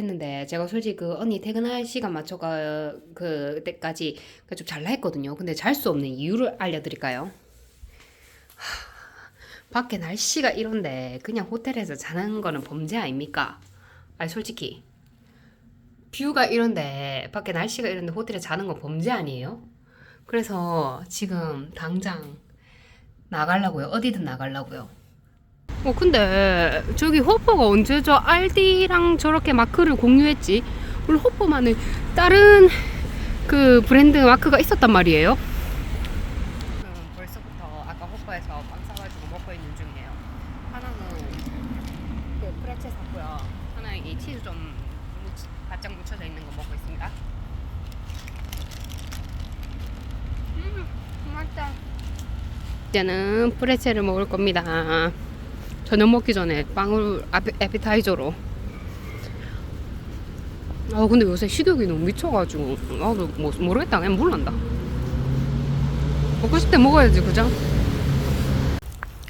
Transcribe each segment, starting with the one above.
했는데 제가 솔직히 그 언니 퇴근할 시간 맞춰가 그때까지 좀 잘라 했거든요. 근데 잘 수 없는 이유를 알려드릴까요? 하, 밖에 날씨가 이런데 그냥 호텔에서 자는 거는 범죄 아닙니까? 아니 솔직히 뷰가 이런데 밖에 날씨가 이런데 호텔에 자는 건 범죄 아니에요? 그래서 지금 당장 나가려고요. 어디든 나가려고요. 어 근데 저기 호퍼가 언제 저 알디랑 저렇게 마크를 공유했지? 원래 호퍼만은 다른 그 브랜드 마크가 있었단 말이에요. 지금 벌써부터 아까 호퍼에서 빵 싸가지고 먹고 있는 중이에요. 하나는 그 프레체 샀고요. 하나는 이 치즈 좀 묻- 바짝 묻혀져 있는 거 먹고 있습니다. 음, 맛있다. 이제는 프레체를 먹을 겁니다. 저녁 먹기 전에 빵을 에피타이저로. 아 근데 요새 식욕이 너무 미쳐가지고 나도 뭐 모르겠다 그냥 몰란다. 먹고 싶을 때 먹어야지 그죠?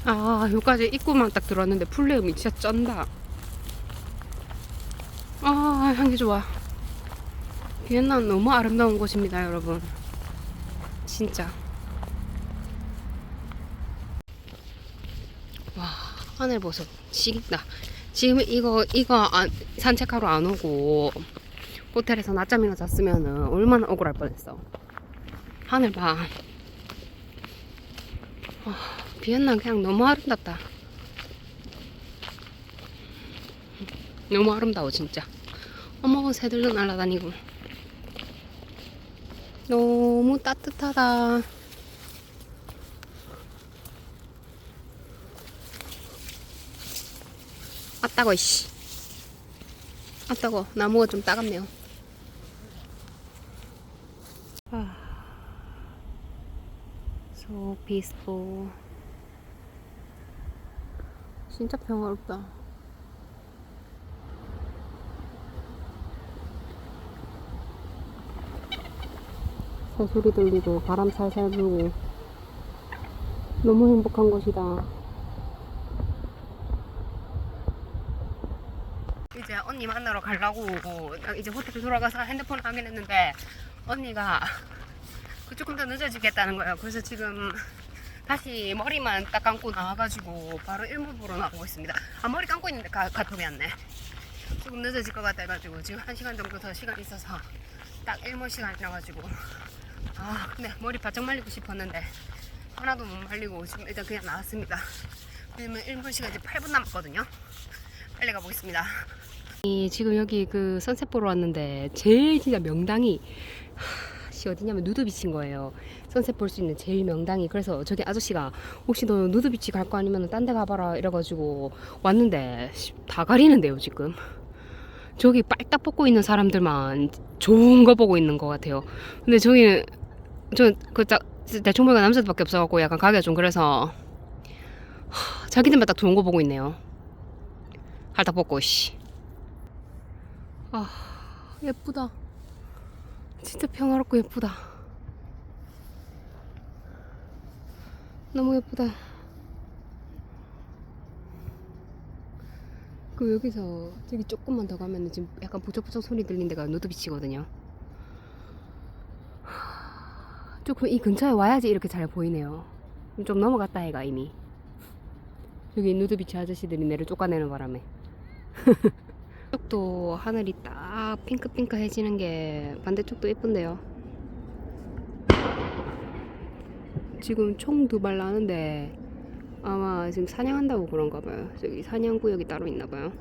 아 여기까지 입구만 딱 들어왔는데 풀네음이 진짜 쩐다. 아 향기 좋아. 비엔나 너무 아름다운 곳입니다 여러분. 진짜. 와 하늘 보소. 지긴다. 지금 이거 이거 안, 산책하러 안 오고 호텔에서 낮잠이나 잤으면은 얼마나 억울할 뻔했어. 하늘 봐. 와, 비엔나 그냥 너무 아름답다. 너무 아름다워 진짜. 어머 새들도 날아다니고. 너무 따뜻하다 아따고 씨. 아따고. 나무가 좀 따갑네요. 아. So peaceful. 진짜 평화롭다. 새소리 들리고 바람 살살 불고 너무 행복한 곳이다 이제 언니 만나러 가려고 이제 호텔 돌아가서 핸드폰 확인했는데 언니가 그 조금 더 늦어지겠다는 거예요. 그래서 지금 다시 머리만 딱 감고 나와가지고 바로 일몰 보러 나오고 있습니다. 아 머리 감고 있는데 가, 카톡이 왔네. 조금 늦어질 것 같아가지고 지금 한 시간 정도 더 시간 있어서 딱 일몰 시간이라가지고 아 근데 머리 바짝 말리고 싶었는데 하나도 못 말리고 지금 일단 그냥 나왔습니다. 왜냐면 일몰 시간 이제 8분 남았거든요. 빨리 가보겠습니다. 이 지금 여기 그 선셋 보러 왔는데 제일 진짜 명당이 하, 씨 어디냐면 누드비치인 거예요. 선셋 볼 수 있는 제일 명당이 그래서 저기 아저씨가 혹시 너 누드비치 갈 거 아니면 딴 데 가봐라 이래가지고 왔는데 씨, 다 가리는데요 지금. 저기 빨딱 뽑고 있는 사람들만 좋은 거 보고 있는 것 같아요. 근데 저기 저그 대충 보니까 남자들밖에 없어갖고 약간 가기가 좀 그래서 하, 자기들만 딱 좋은 거 보고 있네요. 할딱 벗고 씨. 아 예쁘다. 진짜 평화롭고 예쁘다. 너무 예쁘다. 그 여기서 저기 조금만 더 가면은 지금 약간 부쩍부쩍 소리 들린 데가 누드비치거든요. 하, 조금 이 근처에 와야지 이렇게 잘 보이네요. 좀 넘어갔다 해가 이미. 여기 누드비치 아저씨들이 내를 쫓아내는 바람에. 이쪽도 하늘이 딱 핑크핑크해지는 게 반대쪽도 예쁜데요. 지금 총 두 발 나는데 아마 지금 사냥한다고 그런가 봐요. 저기 사냥 구역이 따로 있나 봐요.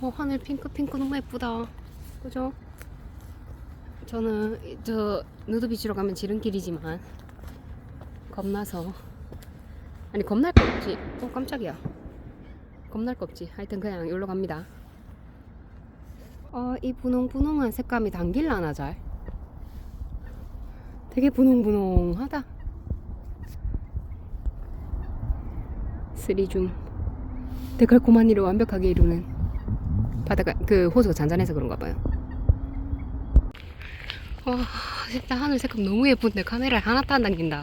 어, 하늘 핑크핑크 너무 예쁘다. 그죠? 저는 이- 저 누드비치로 가면 지름길이지만 겁나서 아니 겁날 거 없지. 어 깜짝이야. 겁날 거 없지. 하여튼 그냥 여기로 갑니다. 어, 이 분홍분홍한 색감이 당길라나 잘? 되게 분홍분홍하다. 스리줌. 데칼코마니를 네, 완벽하게 이루는 바다가 그 호수가 잔잔해서 그런가 봐요. 와, 진짜 하늘 색감 너무 예쁜데 카메라 하나 도 안 당긴다.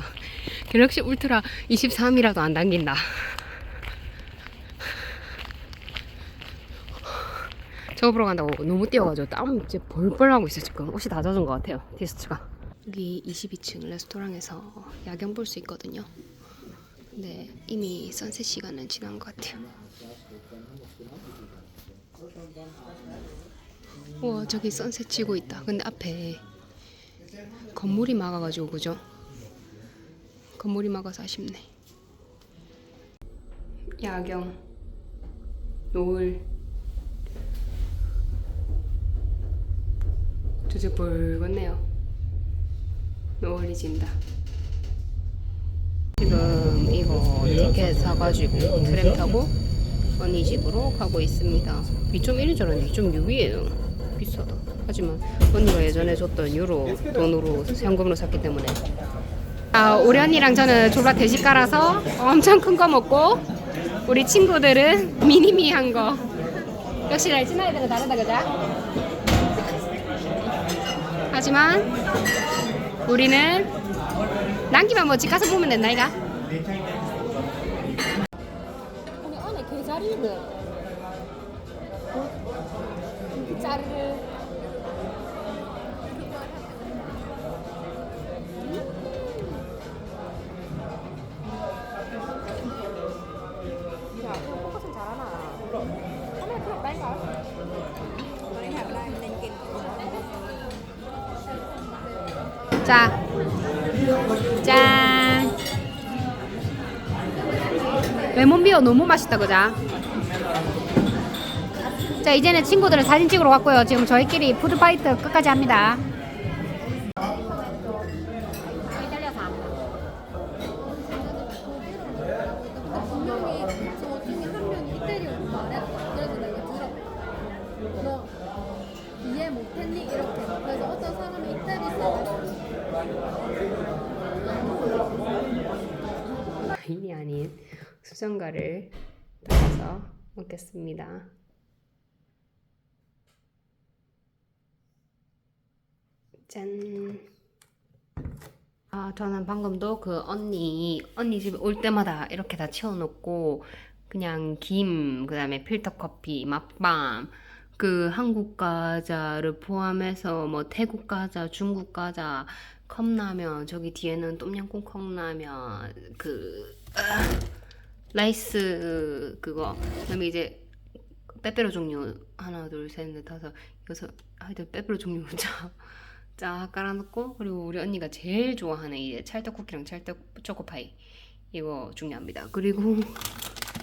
갤럭시 울트라 23이라도 안 당긴다. 저거 보러 간다고 너무 뛰어가지고 땀 이제 벌벌 나고 있어 지금. 옷이 다 젖은 것 같아요 티셔츠가? 여기 22층 레스토랑에서 야경 볼 수 있거든요. 근데 이미 선셋 시간은 지난 것 같아요. 우와 저기 선셋 지고 있다. 근데 앞에 건물이 막아가지고 그죠? 건물이 막아서 아쉽네. 야경 노을 두제 붉었네요. 노을이 진다. 지금 이거 티켓 사가지고 트램 타고 언니 집으로 가고 있습니다. 2.1인 줄 알았는데 2.6이에요. 비싸다. 하지만 언니가 예전에 줬던 유로 돈으로 현금으로 샀기 때문에. 아, 우리 언니랑 저는 졸라 대식가라서 엄청 큰 거 먹고 우리 친구들은 미니미한 거. 역시 날찐 아이들은 다르다 그자 하지만 우리는 남기만 뭐집 가서 보면 된다 이가 우리 안에 개자리는 자, 짠. 레몬비어 너무 맛있다, 그자? 자, 이제는 친구들은 사진 찍으러 왔고요. 지금 저희끼리 푸드파이트 끝까지 합니다. 수정과를 따라서 먹겠습니다. 짠. 아, 저는 방금도 그 언니, 언니 집에 올 때마다 이렇게 다 채워놓고, 그냥 김, 그 다음에 필터 커피, 맛밤, 그 한국 과자를 포함해서 뭐 태국 과자, 중국 과자, 컵라면, 저기 뒤에는 똠양꿍 컵라면, 그, 아, 라이스, 그거. 그 다음에 이제 빼빼로 종류 하나, 둘, 셋, 넷, 다섯, 여섯, 하여튼 빼빼로 종류 쫙, 쫙 깔아놓고 그리고 우리 언니가 제일 좋아하는 이제 찰떡 쿠키랑 찰떡 초코파이 이거 중요합니다. 그리고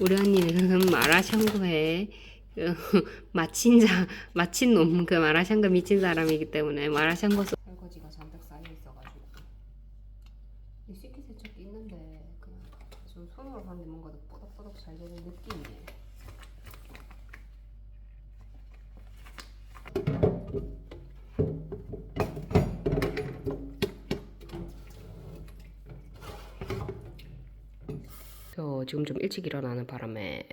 우리 언니는 마라샹궈에 그 마친 자 마친 놈 그 마라샹궈 미친 사람이기 때문에 마라샹궈 소... 설거지가 잔뜩 저 지금 좀 일찍 일어나는 바람에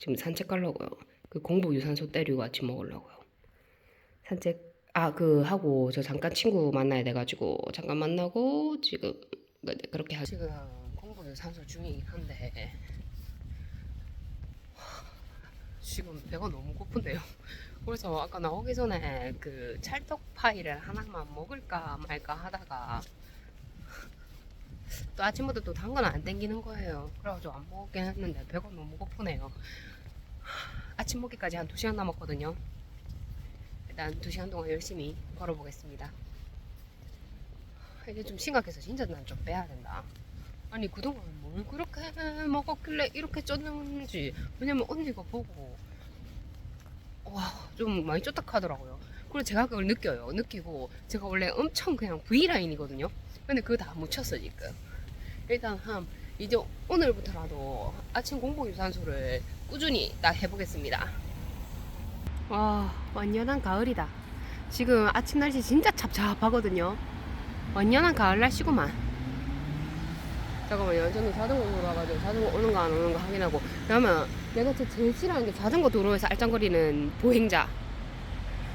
지금 산책 가려고요. 그 공복 유산소 때리고 아침 먹으려고요. 산책 아 그 하고 저 잠깐 친구 만나야 돼가지고 잠깐 만나고 지금 네, 그렇게 하 지금 공복 유산소 중이긴 한데 지금 배가 너무 고픈데요. 그래서 아까 나오기 전에 그 찰떡 파이를 하나만 먹을까 말까 하다가 또 아침부터 또 단 건 안 땡기는 거예요. 그래가지고 안 먹긴 했는데 배가 너무 고프네요. 아침 먹기까지 한 2시간 남았거든요. 일단 2시간 동안 열심히 걸어보겠습니다. 이게 좀 심각해서 진짜 난 좀 빼야 된다. 아니 그동안 뭘 그렇게 먹었길래 이렇게 쪘는지 왜냐면 언니가 보고 와좀 많이 쪘다 하더라고요. 그리고 제가 그걸 느껴요. 느끼고 제가 원래 엄청 그냥 V라인이거든요. 근데 그거 다 묻혔어 지금. 일단 한 이제 오늘부터라도 아침 공복 유산소를 꾸준히 딱 해보겠습니다. 와 완연한 가을이다. 지금 아침 날씨 진짜 찹찹하거든요. 완연한 가을 날씨구만. 잠깐만요. 저는 자전거 도로 와가지고 자전거 오는 거안 오는 거 확인하고 그러면 내가 제일 싫어하는 게 자전거 도로에서 알짱거리는 보행자.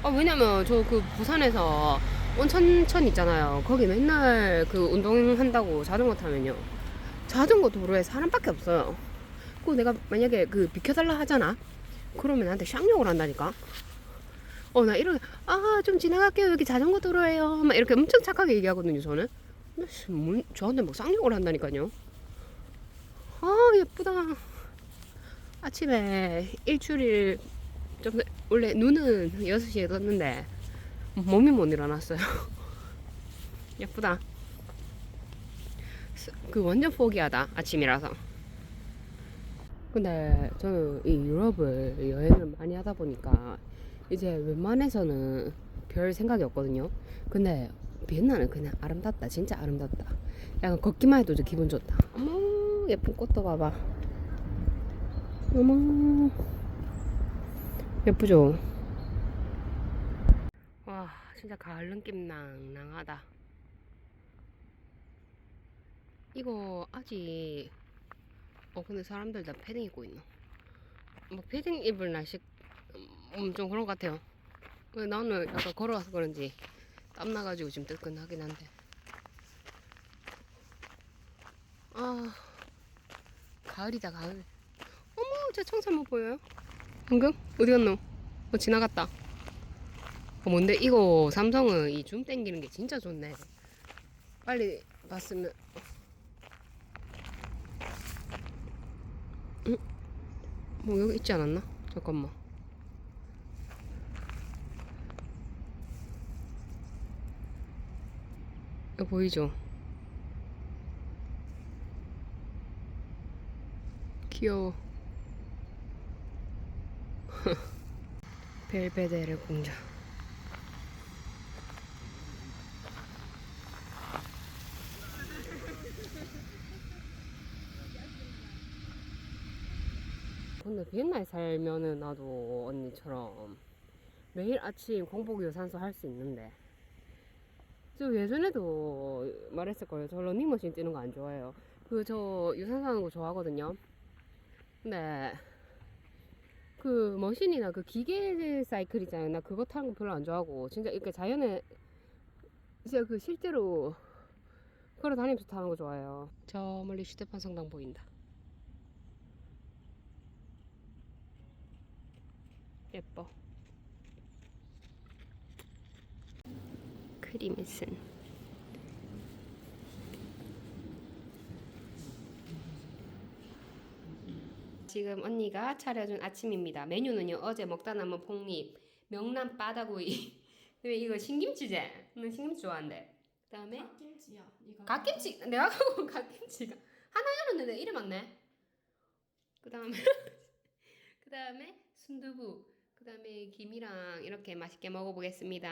아 왜냐면 저 그 부산에서 온천천 있잖아요. 거기 맨날 그 운동한다고 자전거 타면요. 자전거 도로에 사람밖에 없어요. 그리고 내가 만약에 그 비켜달라 하잖아. 그러면 나한테 쌍욕을 한다니까. 어 나 이렇게 아좀 지나갈게요 여기 자전거 도로예요 막 이렇게 엄청 착하게 얘기하거든요 저는 뭘 저한테 막 쌍욕을 한다니까요 아 예쁘다 아침에 일출일 좀 원래 눈은 6시에 떴는데 몸이 못 일어났어요 예쁘다 스- 그 완전 포기하다 아침이라서 근데 저는 이 유럽을 여행을 많이 하다 보니까 이제 웬만해서는 별 생각이 없거든요. 근데 비엔나는 그냥 아름답다. 진짜 아름답다. 약간 걷기만 해도 좀 기분 좋다. 어머 예쁜 꽃도 봐봐. 어머 예쁘죠? 와 진짜 가을 느낌 낭낭하다. 이거 아직 어 근데 사람들 다 패딩 입고 있노. 뭐 패딩 입을 날씨 음, 좀 그런 것 같아요. 근데 나는 약간 걸어와서 그런지 땀 나가지고 지금 뜨끈하긴 한데. 아 가을이다 가을. 어머 저 청설모 보여요? 방금 어디 갔노? 어 지나갔다. 어 뭔데 이거 삼성은 이 줌 땡기는 게 진짜 좋네. 빨리 봤으면. 응? 뭐 여기 있지 않았나? 잠깐만. 이거 보이죠? 귀여워. 벨베데르 공장. 근데 비엔나에 살면은 나도 언니처럼 매일 아침 공복 유산소 할 수 있는데 저 예전에도 말했을 거예요. 저 러닝머신 뛰는 거 안 좋아해요. 그 저 유산소 하는 거 좋아하거든요. 근데 그 머신이나 그 기계 사이클 있잖아요. 나 그거 타는 거 별로 안 좋아하고 진짜 이렇게 자연에 진짜 그 실제로 걸어 다니면서 타는 거 좋아해요. 저 멀리 휴대폰 성당 보인다. 예뻐. 크리메슨. 지금 언니가 차려준 아침입니다. 메뉴는요 어제 먹다 남은 폭립, 명란 바다구이, 그리고 이거 신김치제. 는 신김치 좋아한대. 그다음에 갓김치야. 네가 갓김치. 내가 갖고 온 갓김치가 하나였는데 이름 맞네. 그다음에 그다음에 순두부. 그 다음에 김이랑 이렇게 맛있게 먹어보겠습니다.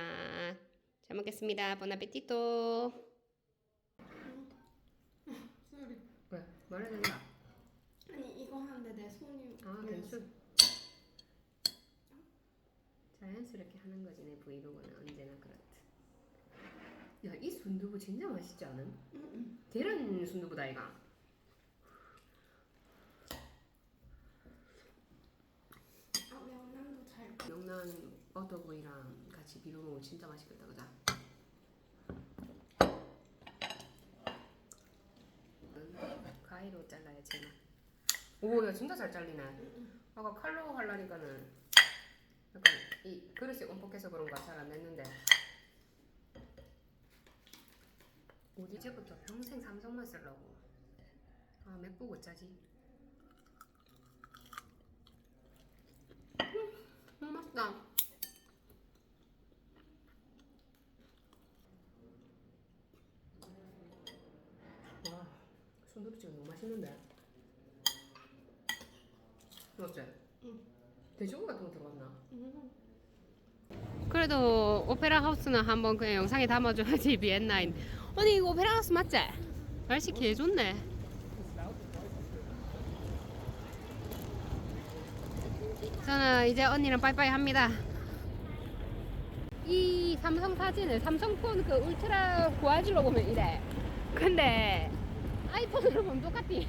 잘 먹겠습니다. 보나페티토. 왜? 말해야 된다. 아니 이거 하는데 내 손이 아. 괜찮. 자연스럽게 하는 거지 내 브이로그는 언제나 그렇듯. 야, 이 순두부 진짜 맛있지 않음? 응, 응. 계란 순두부다 이가. 아 명란도 잘. 명란 버터구이랑 같이 비벼 먹으면 진짜 맛있겠다, 그자? 가위로 잘라야 제맛. 오, 야 진짜 잘 잘리네. 아까 칼로 하려니까는 약간 이 그릇이 움푹해서 그런가 잘 안 됐는데. 이제부터 평생 삼성만 쓰려고. 아 맵고 어쩌지? 음, 맛있다. 와, 맛있는데. 맞지? 응. 돼지고기 같은 거 들어갔나? 응. 그래도 오페라 하우스는 한번 그냥 영상에 담아줘야지 비엔나인. 아니 이거 오페라 하우스 맞지? 날씨 개 좋네. 저는 이제 언니랑 빠이빠이 합니다. 이 삼성 사진을 삼성폰 그 울트라 고화질로 보면 이래. 근데 아이폰으로 보면 똑같이